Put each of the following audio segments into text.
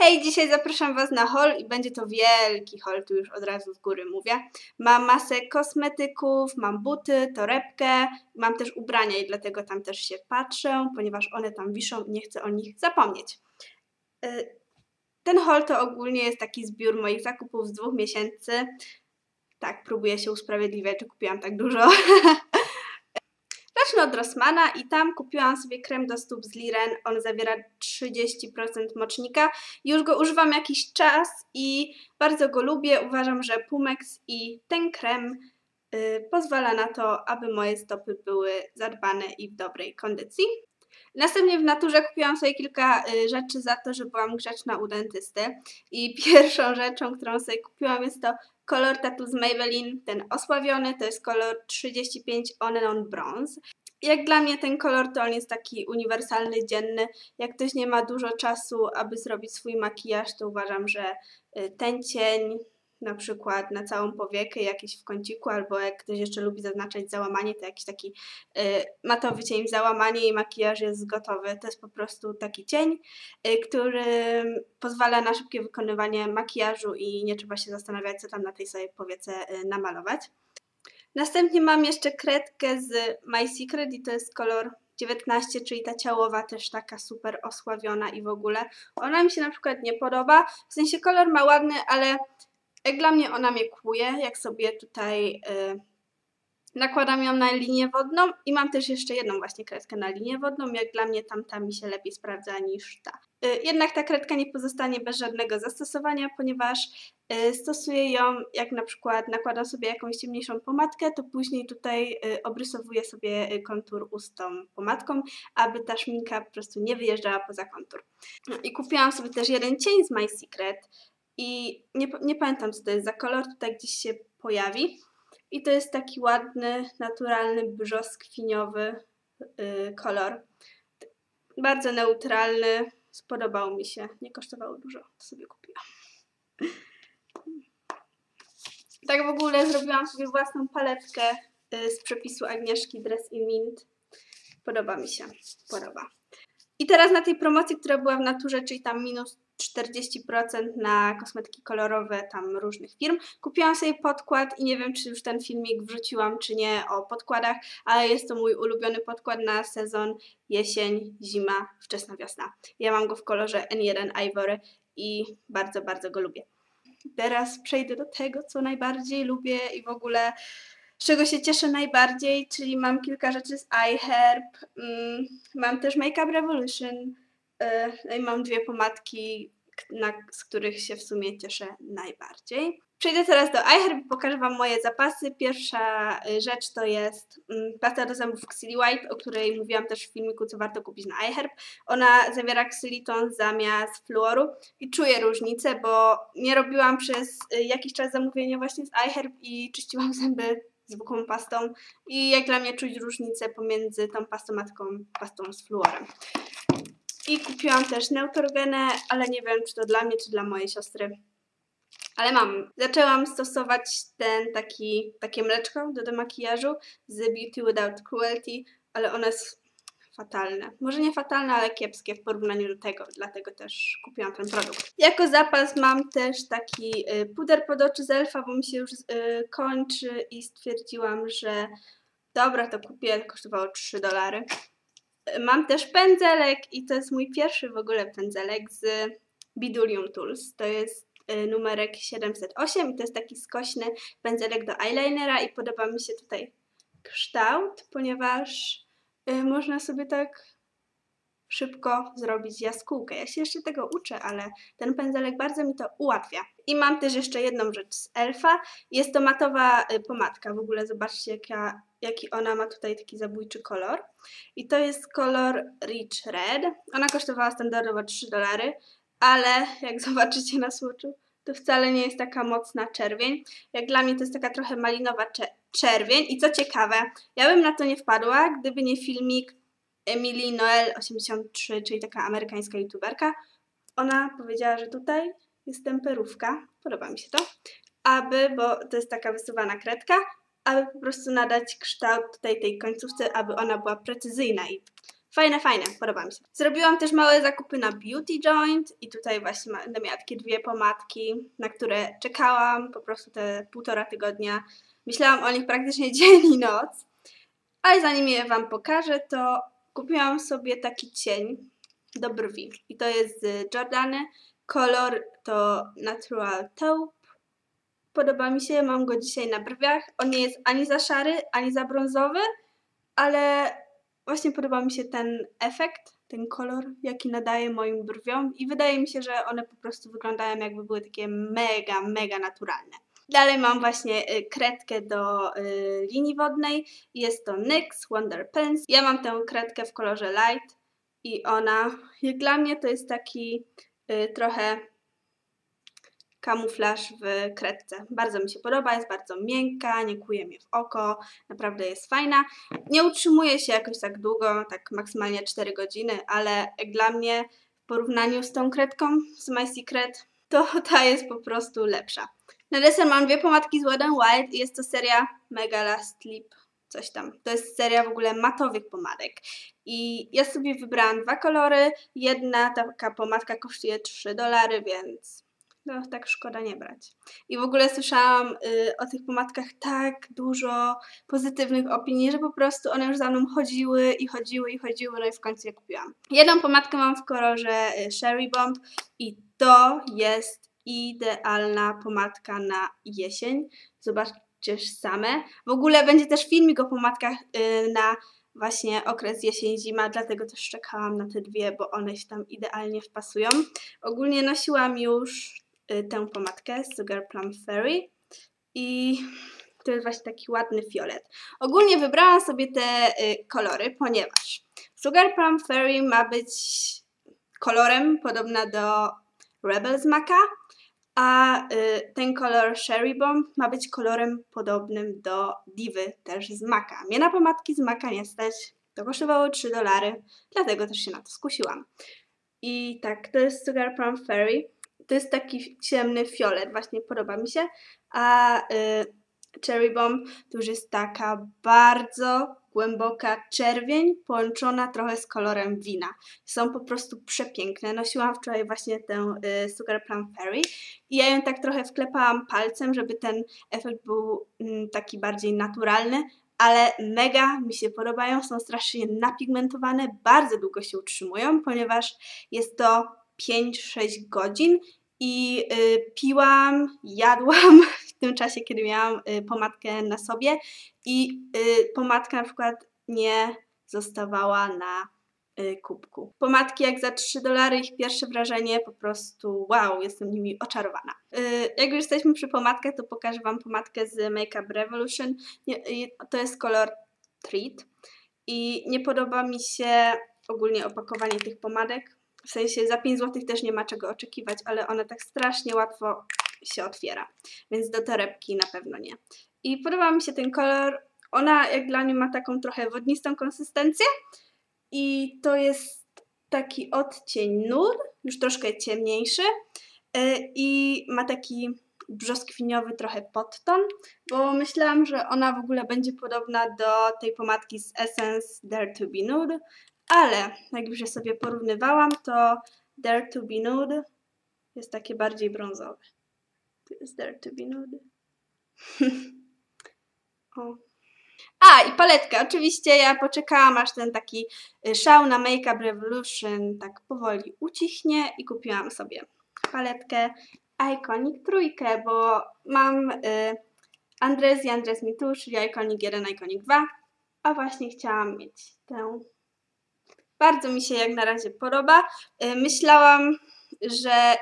Hej, dzisiaj zapraszam Was na haul i będzie to wielki haul, tu już od razu z góry mówię. Mam masę kosmetyków, mam buty, torebkę, mam też ubrania i dlatego tam też się patrzę, ponieważ one tam wiszą i nie chcę o nich zapomnieć. Y, Ten haul to ogólnie jest taki zbiór moich zakupów z dwóch miesięcy. Tak, próbuję się usprawiedliwiać, że kupiłam tak dużo. Zacznę od Rossmana i tam kupiłam sobie krem do stóp z Liren. On zawiera 30% mocznika. Już go używam jakiś czas i bardzo go lubię. Uważam, że Pumex i ten krem y, pozwala na to, aby moje stopy były zadbane i w dobrej kondycji. Następnie w naturze kupiłam sobie kilka y, rzeczy za to, że byłam grzeczna u dentysty. I pierwszą rzeczą, którą sobie kupiłam jest to kolor tatu z Maybelline, ten osławiony, to jest kolor 35 On and On Bronze. Jak dla mnie ten kolor to on jest taki uniwersalny, dzienny. Jak ktoś nie ma dużo czasu, aby zrobić swój makijaż, to uważam, że y, ten cień, na przykład na całą powiekę, jakiś w kąciku, albo jak ktoś jeszcze lubi zaznaczać załamanie, to jakiś taki y, matowy cień załamanie i makijaż jest gotowy. To jest po prostu taki cień, y, który pozwala na szybkie wykonywanie makijażu i nie trzeba się zastanawiać, co tam na tej sobie powiece y, namalować. Następnie mam jeszcze kredkę z My Secret i to jest kolor 19, czyli ta ciałowa też taka super osławiona i w ogóle. Ona mi się na przykład nie podoba, w sensie kolor ma ładny, ale jak dla mnie ona mnie kłuje, jak sobie tutaj y, nakładam ją na linię wodną i mam też jeszcze jedną właśnie kredkę na linię wodną, jak dla mnie tamta mi się lepiej sprawdza niż ta. Y, jednak ta kredka nie pozostanie bez żadnego zastosowania, ponieważ y, stosuję ją, jak na przykład nakładam sobie jakąś ciemniejszą pomadkę, to później tutaj y, obrysowuję sobie kontur ust tą pomadką, aby ta szminka po prostu nie wyjeżdżała poza kontur. I kupiłam sobie też jeden cień z My Secret i nie, nie pamiętam co to jest za kolor, tutaj gdzieś się pojawi. I to jest taki ładny, naturalny, brzoskwiniowy yy, kolor. Bardzo neutralny, spodobał mi się. Nie kosztowało dużo, to sobie kupiłam. Tak w ogóle zrobiłam sobie własną paletkę yy, z przepisu Agnieszki Dress in Mint. Podoba mi się, podoba. I teraz na tej promocji, która była w naturze, czyli tam minus 40% na kosmetyki kolorowe tam różnych firm. Kupiłam sobie podkład i nie wiem, czy już ten filmik wrzuciłam, czy nie o podkładach, ale jest to mój ulubiony podkład na sezon jesień, zima, wczesna wiosna. Ja mam go w kolorze N1 Ivory i bardzo, bardzo go lubię. Teraz przejdę do tego, co najbardziej lubię i w ogóle z czego się cieszę najbardziej, czyli mam kilka rzeczy z iHerb, mm, mam też Makeup Revolution, no i mam dwie pomadki, na, z których się w sumie cieszę najbardziej. Przejdę teraz do iHerb pokażę Wam moje zapasy. Pierwsza y, rzecz to jest mm, pasta do zębów Xyli White, o której mówiłam też w filmiku, co warto kupić na iHerb. Ona zawiera ksylitol zamiast fluoru i czuję różnicę, bo nie robiłam przez y, jakiś czas zamówienia właśnie z iHerb i czyściłam zęby zwykłą pastą i jak dla mnie czuć różnicę pomiędzy tą pastą a pastą z fluorem. I kupiłam też Neutrogenę, ale nie wiem, czy to dla mnie, czy dla mojej siostry. Ale mam. Zaczęłam stosować ten taki, takie mleczko do demakijażu z Beauty Without Cruelty, ale ono jest fatalne. Może nie fatalne, ale kiepskie w porównaniu do tego, dlatego też kupiłam ten produkt. Jako zapas mam też taki y, puder pod oczy z Elfa, bo mi się już y, kończy i stwierdziłam, że dobra, to kupię, kosztowało 3 dolary. Mam też pędzelek i to jest mój pierwszy w ogóle pędzelek z Bidulium Tools. To jest y, numerek 708 i to jest taki skośny pędzelek do eyelinera i podoba mi się tutaj kształt, ponieważ y, można sobie tak szybko zrobić jaskółkę. Ja się jeszcze tego uczę, ale ten pędzelek bardzo mi to ułatwia. I mam też jeszcze jedną rzecz z Elfa. Jest to matowa y, pomadka. W ogóle zobaczcie, jaka, jaki ona ma tutaj taki zabójczy kolor. I to jest kolor Rich Red. Ona kosztowała standardowo 3 dolary, ale jak zobaczycie na swatchu, to wcale nie jest taka mocna czerwień. Jak dla mnie to jest taka trochę malinowa czerwień. I co ciekawe, ja bym na to nie wpadła, gdyby nie filmik Emily Noel 83, czyli taka amerykańska youtuberka. Ona powiedziała, że tutaj jest temperówka, podoba mi się to, aby, bo to jest taka wysuwana kredka, aby po prostu nadać kształt tutaj tej końcówce, aby ona była precyzyjna i Fajne, fajne, podoba mi się. Zrobiłam też małe zakupy na Beauty Joint i tutaj właśnie będę miała takie dwie pomadki, na które czekałam po prostu te półtora tygodnia. Myślałam o nich praktycznie dzień i noc, ale zanim je Wam pokażę, to kupiłam sobie taki cień do brwi i to jest z Jordany. Kolor to Natural Taupe. Podoba mi się, mam go dzisiaj na brwiach. On nie jest ani za szary, ani za brązowy, ale właśnie podoba mi się ten efekt, ten kolor, jaki nadaje moim brwiom i wydaje mi się, że one po prostu wyglądają jakby były takie mega, mega naturalne. Dalej mam właśnie y, kredkę do y, linii wodnej. Jest to NYX Wonder Pens. Ja mam tę kredkę w kolorze light i ona, jak dla mnie, to jest taki y, trochę kamuflaż w kredce. Bardzo mi się podoba, jest bardzo miękka, nie kuje mnie w oko, naprawdę jest fajna. Nie utrzymuje się jakoś tak długo, tak maksymalnie 4 godziny, ale jak dla mnie w porównaniu z tą kredką z My Secret, to ta jest po prostu lepsza. Na deser mam dwie pomadki z Wet n Wild i jest to seria Mega Last Lip, coś tam. To jest seria w ogóle matowych pomadek. I ja sobie wybrałam dwa kolory. Jedna taka pomadka kosztuje 3 dolary, więc no tak szkoda nie brać. I w ogóle słyszałam y, o tych pomadkach tak dużo pozytywnych opinii, że po prostu one już za mną chodziły i chodziły i chodziły, no i w końcu je kupiłam. Jedną pomadkę mam w kolorze y, Sherry Bomb i to jest idealna pomadka na jesień. Zobaczysz same. W ogóle będzie też filmik o pomadkach y, na właśnie okres jesień-zima, dlatego też czekałam na te dwie, bo one się tam idealnie wpasują. Ogólnie nosiłam już tę pomadkę Sugar Plum Fairy i to jest właśnie taki ładny fiolet. Ogólnie wybrałam sobie te y, kolory, ponieważ Sugar Plum Fairy ma być kolorem podobna do Rebel z Maka, a y, ten kolor Sherry Bomb ma być kolorem podobnym do Divy, też z Maka. Mnie na pomadki z Maka nie stać, to kosztowało 3 dolary, dlatego też się na to skusiłam. I tak, to jest Sugar Plum Fairy to jest taki ciemny fiolet, właśnie podoba mi się, a y, Cherry Bomb to już jest taka bardzo głęboka czerwień połączona trochę z kolorem wina. Są po prostu przepiękne. Nosiłam wczoraj właśnie tę y, Sugar Plum Fairy i ja ją tak trochę wklepałam palcem, żeby ten efekt był y, taki bardziej naturalny, ale mega mi się podobają, są strasznie napigmentowane, bardzo długo się utrzymują, ponieważ jest to 5-6 godzin i y, piłam, jadłam w tym czasie, kiedy miałam y, pomadkę na sobie i y, pomadka na przykład nie zostawała na y, kubku. Pomadki jak za 3 dolary, ich pierwsze wrażenie po prostu wow, jestem nimi oczarowana. Y, jak już jesteśmy przy pomadkach, to pokażę Wam pomadkę z Makeup Revolution. To jest kolor Treat i nie podoba mi się ogólnie opakowanie tych pomadek w sensie za 5 zł też nie ma czego oczekiwać, ale ona tak strasznie łatwo się otwiera. Więc do torebki na pewno nie. I podoba mi się ten kolor. Ona jak dla mnie ma taką trochę wodnistą konsystencję. I to jest taki odcień nude, już troszkę ciemniejszy. E, I ma taki brzoskwiniowy trochę podton, bo myślałam, że ona w ogóle będzie podobna do tej pomadki z Essence Dare to be Nude, ale jak już sobie porównywałam, to Dare to be Nude jest takie bardziej brązowe. To jest Dare to be Nude. o. A, i paletka. Oczywiście ja poczekałam, aż ten taki y, szał na Makeup Revolution tak powoli ucichnie i kupiłam sobie paletkę Iconic trójkę, bo mam y, Andres i Andres Mi Tusz, czyli Iconic 1, Iconic 2, a właśnie chciałam mieć tę bardzo mi się jak na razie podoba. Y, myślałam, że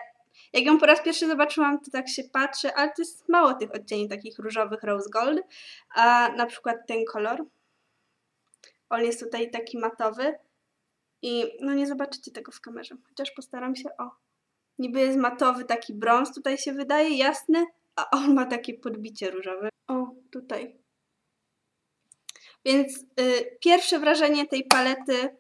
jak ją po raz pierwszy zobaczyłam, to tak się patrzę, ale to jest mało tych odcieni takich różowych rose gold. A na przykład ten kolor, on jest tutaj taki matowy i no nie zobaczycie tego w kamerze, chociaż postaram się, o, niby jest matowy taki brąz, tutaj się wydaje jasny, a on ma takie podbicie różowe. O, tutaj. Więc y, pierwsze wrażenie tej palety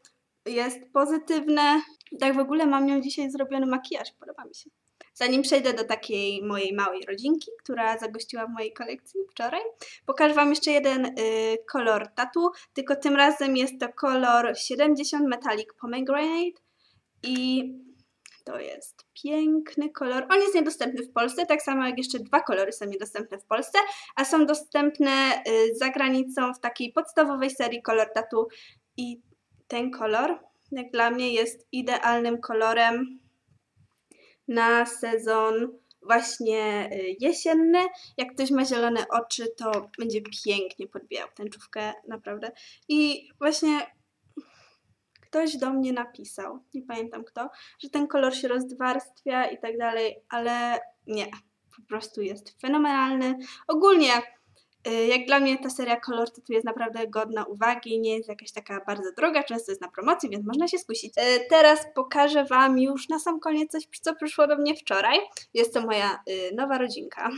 jest pozytywne. Tak w ogóle mam nią dzisiaj zrobiony makijaż, podoba mi się. Zanim przejdę do takiej mojej małej rodzinki, która zagościła w mojej kolekcji wczoraj, pokażę Wam jeszcze jeden y, kolor tatu, tylko tym razem jest to kolor 70 Metallic Pomegranate i to jest piękny kolor. On jest niedostępny w Polsce, tak samo jak jeszcze dwa kolory są niedostępne w Polsce, a są dostępne y, za granicą w takiej podstawowej serii kolor tatu i ten kolor jak dla mnie jest idealnym kolorem na sezon właśnie y, jesienny. Jak ktoś ma zielone oczy, to będzie pięknie podbijał tęczówkę, naprawdę. I właśnie ktoś do mnie napisał, nie pamiętam kto, że ten kolor się rozdwarstwia i tak dalej, ale nie, po prostu jest fenomenalny. Ogólnie jak dla mnie ta seria Color tu jest naprawdę godna uwagi, nie jest jakaś taka bardzo droga, często jest na promocji, więc można się skusić. Y, teraz pokażę Wam już na sam koniec coś, co przyszło do mnie wczoraj. Jest to moja y, nowa rodzinka.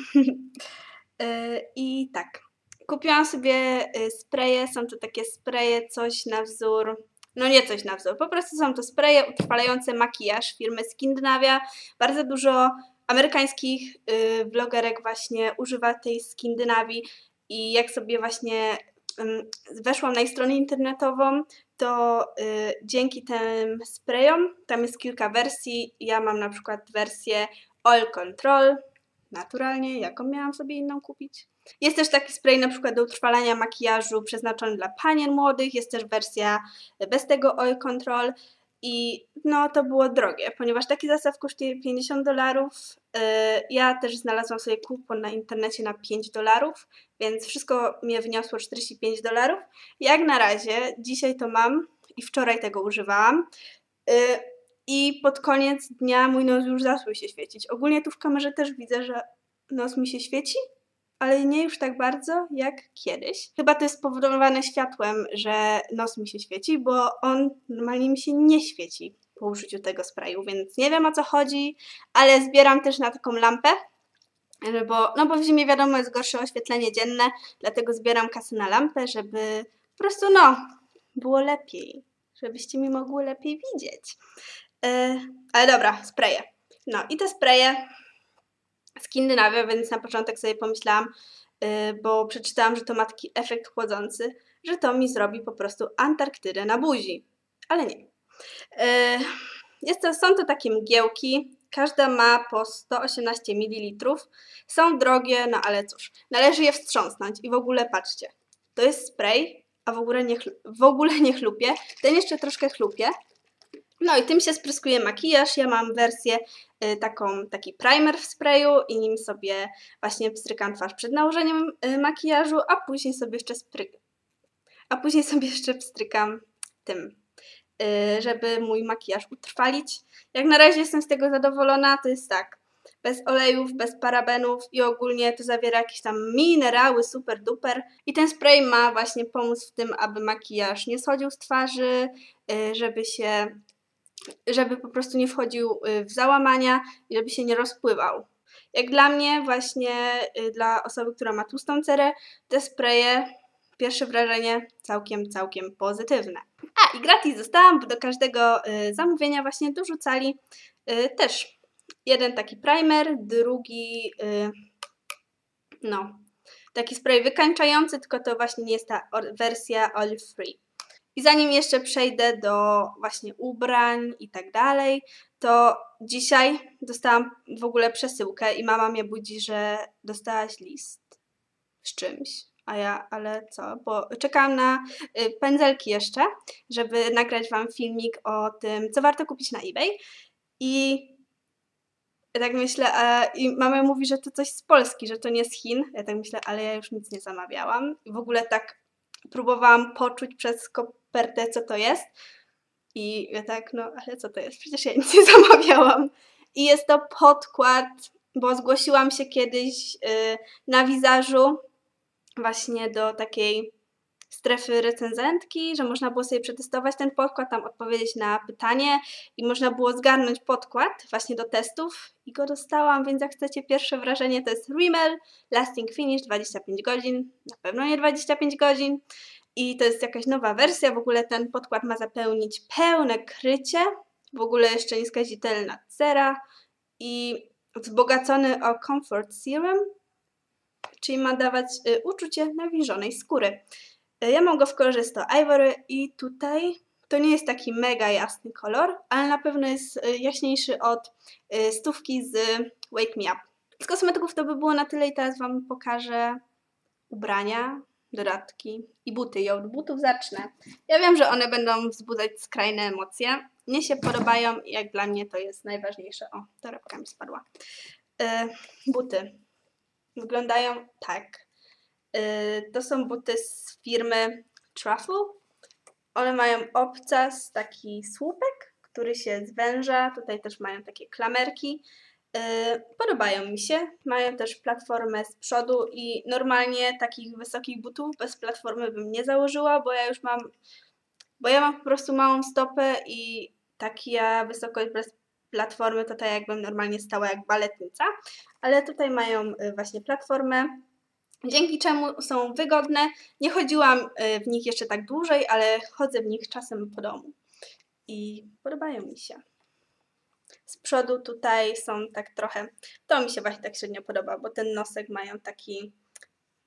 I tak, kupiłam sobie spreje, są to takie spreje, coś na wzór no nie coś na wzór, po prostu są to spreje utrwalające makijaż firmy Skindynawia. Bardzo dużo amerykańskich y, vlogerek właśnie używa tej Skindynawii i jak sobie właśnie weszłam na ich stronę internetową, to y, dzięki tym sprayom, tam jest kilka wersji, ja mam na przykład wersję All Control, naturalnie, jaką miałam sobie inną kupić. Jest też taki spray na przykład do utrwalania makijażu przeznaczony dla panien młodych, jest też wersja bez tego Oil Control i no to było drogie, ponieważ taki zestaw kosztuje 50 dolarów. Y, ja też znalazłam sobie kupon na internecie na 5 dolarów, więc wszystko mnie wyniosło 45 dolarów. Jak na razie, dzisiaj to mam i wczoraj tego używałam. Y, I pod koniec dnia mój nos już zaczął się świecić. Ogólnie tu w kamerze też widzę, że nos mi się świeci, ale nie już tak bardzo jak kiedyś. Chyba to jest spowodowane światłem, że nos mi się świeci, bo on normalnie mi się nie świeci po użyciu tego sprayu, więc nie wiem o co chodzi, ale zbieram też na taką lampę, bo, no bo w zimie wiadomo jest gorsze oświetlenie dzienne, dlatego zbieram kasę na lampę, żeby po prostu no, było lepiej, żebyście mi mogły lepiej widzieć. Yy, ale dobra, spraye. No i te spraye Skandynawia, więc na początek sobie pomyślałam, yy, bo przeczytałam, że to ma taki efekt chłodzący, że to mi zrobi po prostu Antarktydę na buzi. Ale nie. Yy, jest to, są to takie mgiełki, każda ma po 118 ml. Są drogie, no ale cóż, należy je wstrząsnąć i w ogóle patrzcie. To jest spray, a w ogóle nie, w ogóle nie chlupie. Ten jeszcze troszkę chlupie, no i tym się spryskuje makijaż. Ja mam wersję y, taką, taki primer w sprayu i nim sobie właśnie pstrykam twarz przed nałożeniem y, makijażu, a później sobie jeszcze spry... a później sobie jeszcze pstrykam tym, y, żeby mój makijaż utrwalić. Jak na razie jestem z tego zadowolona, to jest tak, bez olejów, bez parabenów i ogólnie to zawiera jakieś tam minerały, super duper. I ten spray ma właśnie pomóc w tym, aby makijaż nie schodził z twarzy, żeby się żeby po prostu nie wchodził y, w załamania i żeby się nie rozpływał. Jak dla mnie, właśnie y, dla osoby, która ma tłustą cerę, te spraye, pierwsze wrażenie całkiem, całkiem pozytywne. A i gratis dostałam, bo do każdego y, zamówienia właśnie dorzucali też jeden taki primer, drugi, no, taki spray wykańczający, tylko to właśnie nie jest ta wersja oil free. I zanim jeszcze przejdę do właśnie ubrań i tak dalej, to dzisiaj dostałam w ogóle przesyłkę i mama mnie budzi, że dostałaś list z czymś. A ja, ale co? Bo czekałam na y, pędzelki jeszcze, żeby nagrać Wam filmik o tym, co warto kupić na eBay. I tak myślę, a, i mama mówi, że to coś z Polski, że to nie z Chin. Ja tak myślę, ale ja już nic nie zamawiałam. W ogóle tak próbowałam poczuć przez kopertę, co to jest. I ja tak, no ale co to jest? Przecież ja nic nie zamawiałam. I jest to podkład, bo zgłosiłam się kiedyś yy, na wizażu właśnie do takiej strefy recenzentki, że można było sobie przetestować ten podkład, tam odpowiedzieć na pytanie i można było zgarnąć podkład właśnie do testów i go dostałam, więc jak chcecie pierwsze wrażenie to jest Rimmel Lasting Finish 25 godzin, na pewno nie 25 godzin i to jest jakaś nowa wersja, w ogóle ten podkład ma zapełnić pełne krycie, w ogóle jeszcze nieskazitelna cera. I wzbogacony o Comfort Serum, czyli ma dawać y, uczucie nawilżonej skóry. Y, ja mam go w kolorze 100 Ivory i tutaj to nie jest taki mega jasny kolor, ale na pewno jest y, jaśniejszy od y, stówki z Wake Me Up. Z kosmetyków to by było na tyle i teraz Wam pokażę ubrania, dodatki i buty. I od butów zacznę. Ja wiem, że one będą wzbudzać skrajne emocje. Mnie się podobają i jak dla mnie to jest najważniejsze. O, torebka mi spadła. Yy, buty. Wyglądają tak. Yy, to są buty z firmy Truffle. One mają obcas, taki słupek, który się zwęża. Tutaj też mają takie klamerki. Yy, podobają mi się. Mają też platformę z przodu i normalnie takich wysokich butów bez platformy bym nie założyła, bo ja już mam, bo ja mam po prostu małą stopę i taka wysokość bez platformy to tak jakbym normalnie stała jak baletnica, ale tutaj mają yy, właśnie platformę, dzięki czemu są wygodne. Nie chodziłam yy, w nich jeszcze tak dłużej, ale chodzę w nich czasem po domu i podobają mi się. Z przodu tutaj są tak trochę, to mi się właśnie tak średnio podoba, bo ten nosek mają taki,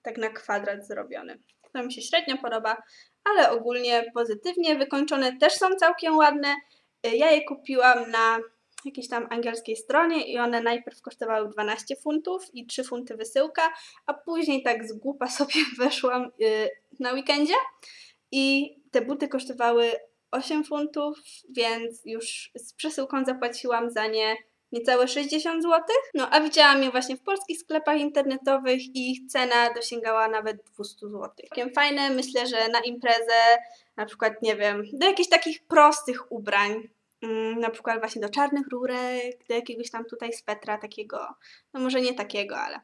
tak na kwadrat zrobiony. To mi się średnio podoba, ale ogólnie pozytywnie. Wykończone też są całkiem ładne. Ja je kupiłam na jakiejś tam angielskiej stronie i one najpierw kosztowały 12 funtów i 3 funty wysyłka, a później tak z głupa sobie weszłam y, na weekendzie i te buty kosztowały 8 funtów, więc już z przesyłką zapłaciłam za nie niecałe 60 zł. No a widziałam je właśnie w polskich sklepach internetowych i ich cena dosięgała nawet 200 zł. Takie fajne, myślę, że na imprezę, na przykład, nie wiem, do jakichś takich prostych ubrań, mm, na przykład właśnie do czarnych rurek, do jakiegoś tam tutaj swetra takiego, no może nie takiego, ale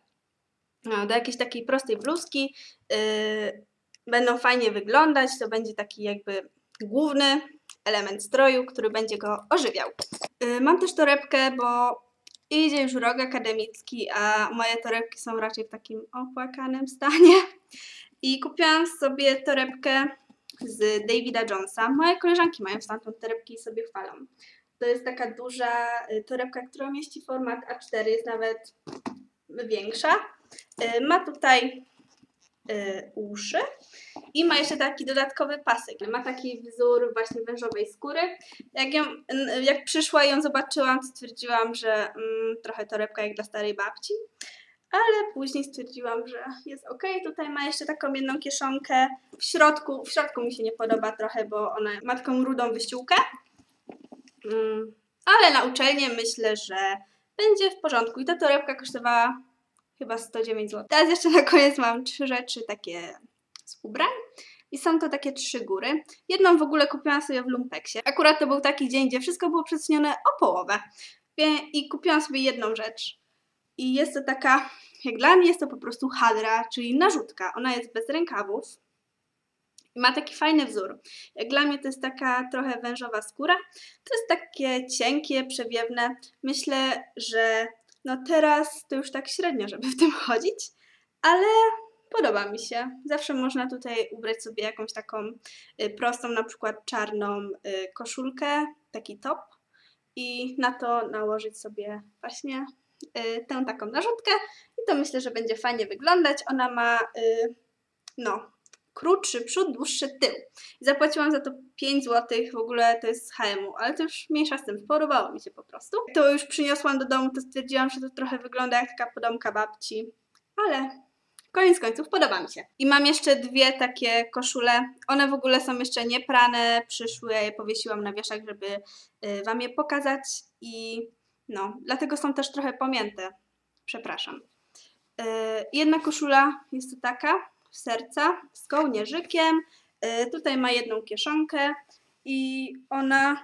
no, do jakiejś takiej prostej bluzki, yy, będą fajnie wyglądać, to będzie taki jakby główny element stroju, który będzie go ożywiał. Yy, mam też torebkę, bo idzie już rok akademicki, a moje torebki są raczej w takim opłakanym stanie. I kupiłam sobie torebkę z Davida Jonesa. Moje koleżanki mają stamtąd torebki i sobie chwalą. To jest taka duża y, torebka, która mieści format A4, jest nawet większa. Y, ma tutaj y, uszy i ma jeszcze taki dodatkowy pasek. Ma taki wzór właśnie wężowej skóry. Jak, ją, jak przyszła i ją zobaczyłam, stwierdziłam, że mm, trochę torebka jak dla starej babci. Ale później stwierdziłam, że jest ok. Tutaj ma jeszcze taką jedną kieszonkę. W środku, w środku mi się nie podoba trochę, bo ona ma taką rudą wyściółkę. Mm, ale na uczelnię myślę, że będzie w porządku. I ta torebka kosztowała chyba 109 zł. Teraz jeszcze na koniec mam trzy rzeczy takie z ubrań. I są to takie trzy góry. Jedną w ogóle kupiłam sobie w Lumpeksie. Akurat to był taki dzień, gdzie wszystko było przecenione o połowę. I kupiłam sobie jedną rzecz. I jest to taka, jak dla mnie jest to po prostu hadra, czyli narzutka. Ona jest bez rękawów. I ma taki fajny wzór. Jak dla mnie to jest taka trochę wężowa skóra. To jest takie cienkie, przewiewne. Myślę, że no teraz to już tak średnio, żeby w tym chodzić, ale podoba mi się. Zawsze można tutaj ubrać sobie jakąś taką y, prostą, na przykład czarną y, koszulkę, taki top i na to nałożyć sobie właśnie y, tę taką narzutkę i to myślę, że będzie fajnie wyglądać. Ona ma no, krótszy przód, dłuższy tył. Zapłaciłam za to 5 zł, w ogóle to jest z HM-u, ale to już mniejsza z tym, podobało mi się po prostu. To już przyniosłam do domu, to stwierdziłam, że to trochę wygląda jak taka podomka babci, ale koniec końców podoba mi się. I mam jeszcze dwie takie koszule. One w ogóle są jeszcze nieprane, przyszły, ja je powiesiłam na wieszak, żeby y, Wam je pokazać i no, dlatego są też trochę pomięte. Przepraszam. Y, jedna koszula jest to taka, serca z kołnierzykiem. Y, tutaj ma jedną kieszonkę i ona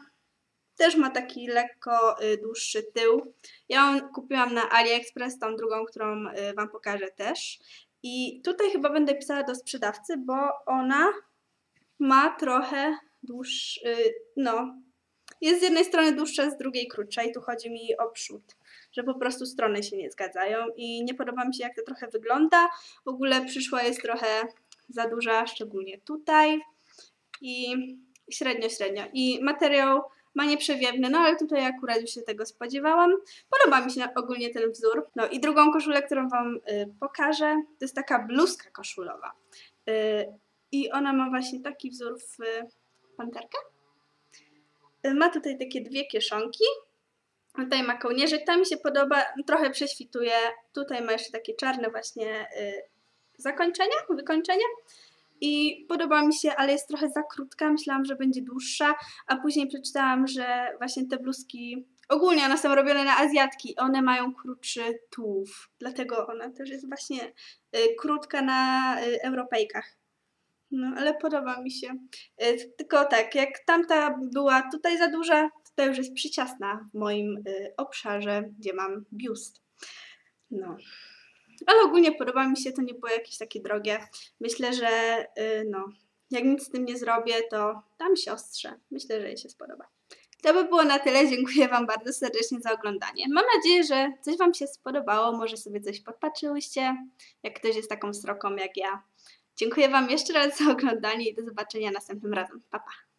też ma taki lekko dłuższy tył. Ja ją kupiłam na AliExpress, tą drugą, którą Wam pokażę też. I tutaj chyba będę pisała do sprzedawcy, bo ona ma trochę dłuższy, no, jest z jednej strony dłuższa, z drugiej krótsza i tu chodzi mi o przód że po prostu strony się nie zgadzają i nie podoba mi się jak to trochę wygląda. W ogóle przyszła jest trochę za duża, szczególnie tutaj i średnio, średnio. I materiał ma nieprzewiewny, no ale tutaj akurat już się tego spodziewałam. Podoba mi się ogólnie ten wzór. No i drugą koszulę, którą Wam y, pokażę, to jest taka bluzka koszulowa. Y, I ona ma właśnie taki wzór w panterkę. Y, ma tutaj takie dwie kieszonki. Tutaj ma kołnierzyk, ta mi się podoba, trochę prześwituje. Tutaj ma jeszcze takie czarne właśnie zakończenia, wykończenia. I podoba mi się, ale jest trochę za krótka. Myślałam, że będzie dłuższa, a później przeczytałam, że właśnie te bluzki, ogólnie one są robione na Azjatki, one mają krótszy tułów. Dlatego ona też jest właśnie y, krótka na y, Europejkach. No, ale podoba mi się. Y, tylko tak, jak tamta była tutaj za duża, to już jest przyciasna w moim y, obszarze, gdzie mam biust. No. Ale ogólnie podoba mi się, to nie było jakieś takie drogie. Myślę, że y, no, jak nic z tym nie zrobię, to dam siostrze. Myślę, że jej się spodoba. To by było na tyle. Dziękuję Wam bardzo serdecznie za oglądanie. Mam nadzieję, że coś Wam się spodobało. Może sobie coś podpatrzyłyście, jak ktoś jest taką sroką jak ja. Dziękuję Wam jeszcze raz za oglądanie i do zobaczenia następnym razem. Pa, pa.